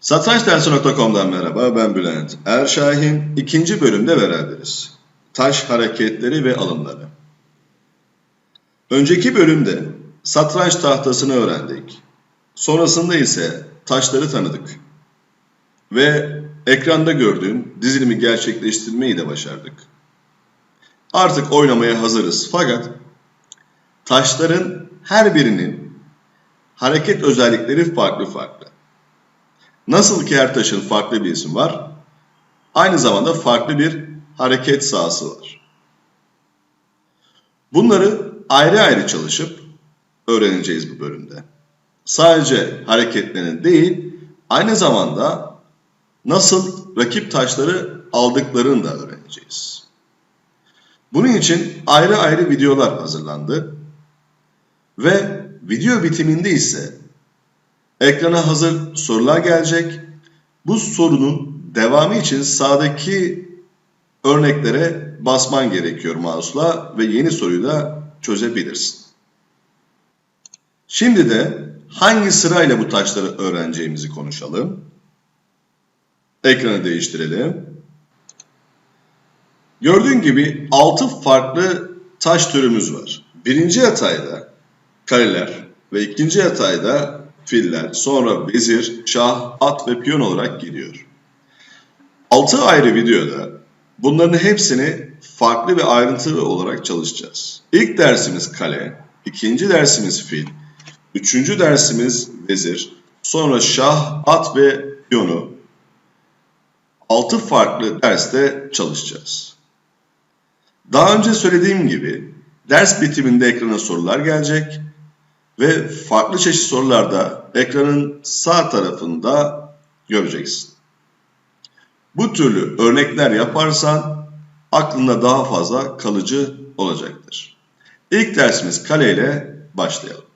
Satrançdersi.com'dan merhaba, ben Bülent Erşahin. İkinci bölümde beraberiz. Taş hareketleri ve alımları. Önceki bölümde satranç tahtasını öğrendik. Sonrasında ise taşları tanıdık. Ve ekranda gördüğüm dizilimi gerçekleştirmeyi de başardık. Artık oynamaya hazırız fakat taşların her birinin hareket özellikleri farklı farklı. Nasıl ki her taşın farklı bir isim var, aynı zamanda farklı bir hareket sahası var. Bunları ayrı ayrı çalışıp öğreneceğiz bu bölümde. Sadece hareketlerini değil, aynı zamanda nasıl rakip taşları aldıklarını da öğreneceğiz. Bunun için ayrı ayrı videolar hazırlandı ve video bitiminde ise ekrana hazır sorular gelecek. Bu sorunun devamı için sağdaki örneklere basman gerekiyor mouse'la ve yeni soruyu da çözebilirsin. Şimdi de hangi sırayla bu taşları öğreneceğimizi konuşalım. Ekranı değiştirelim. Gördüğün gibi 6 farklı taş türümüz var. Birinci yatayda kaleler ve ikinci yatayda filler, sonra vezir, şah, at ve piyon olarak gidiyor. 6 ayrı videoda bunların hepsini farklı ve ayrıntılı olarak çalışacağız. İlk dersimiz kale, ikinci dersimiz fil, üçüncü dersimiz vezir, sonra şah, at ve piyonu 6 farklı derste çalışacağız. Daha önce söylediğim gibi ders bitiminde ekrana sorular gelecek ve farklı çeşit sorularda ekranın sağ tarafında göreceksin. Bu türlü örnekler yaparsan aklında daha fazla kalıcı olacaktır. İlk dersimiz kale ile başlayalım.